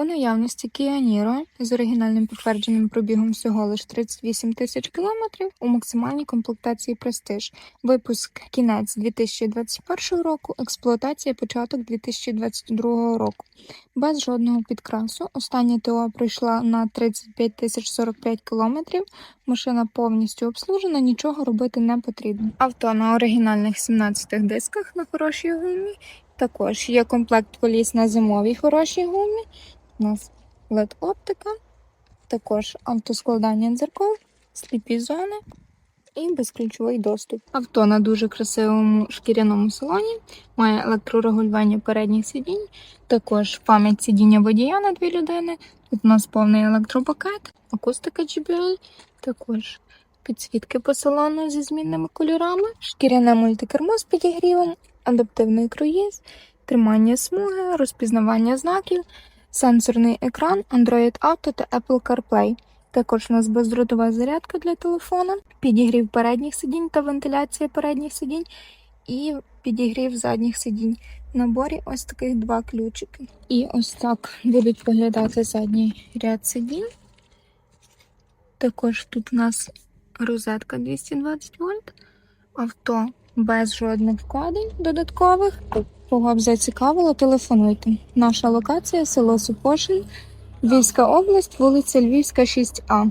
У наявності Kia Niro з оригінальним підтвердженим пробігом всього лиш 38 тисяч кілометрів у максимальній комплектації Prestige. Випуск кінець 2021 року, експлуатація початок 2022 року. Без жодного підкрасу. Остання ТО пройшла на 35 тисяч 45 кілометрів. Машина повністю обслужена, нічого робити не потрібно. Авто на оригінальних 17 дисках на хорошій гумі. Також є комплект коліс на зимовій хорошій гумі. У нас led оптика, також автоскладання дзеркал, сліпі зони і безключовий доступ. Авто на дуже красивому шкіряному салоні, має електрорегулювання передніх сидінь, також пам'ять сидіння водія на дві людини. Тут у нас повний електропакет, акустика JBL, також підсвітки по салону зі змінними кольорами, шкіряне мультикермо з підігрівом, адаптивний круїз, тримання смуги, розпізнавання знаків, сенсорний екран, Android Auto та Apple CarPlay. Також у нас бездротова зарядка для телефона, підігрів передніх сидінь та вентиляція передніх сидінь і підігрів задніх сидінь. В наборі ось таких два ключики. І ось так будуть виглядати задній ряд сидінь. Також тут у нас розетка 220 вольт, авто без жодних вкладень додаткових. Кого б зацікавило, телефонуйте. Наша локація село Супошин, Львівська область, вулиця Львівська, 6А.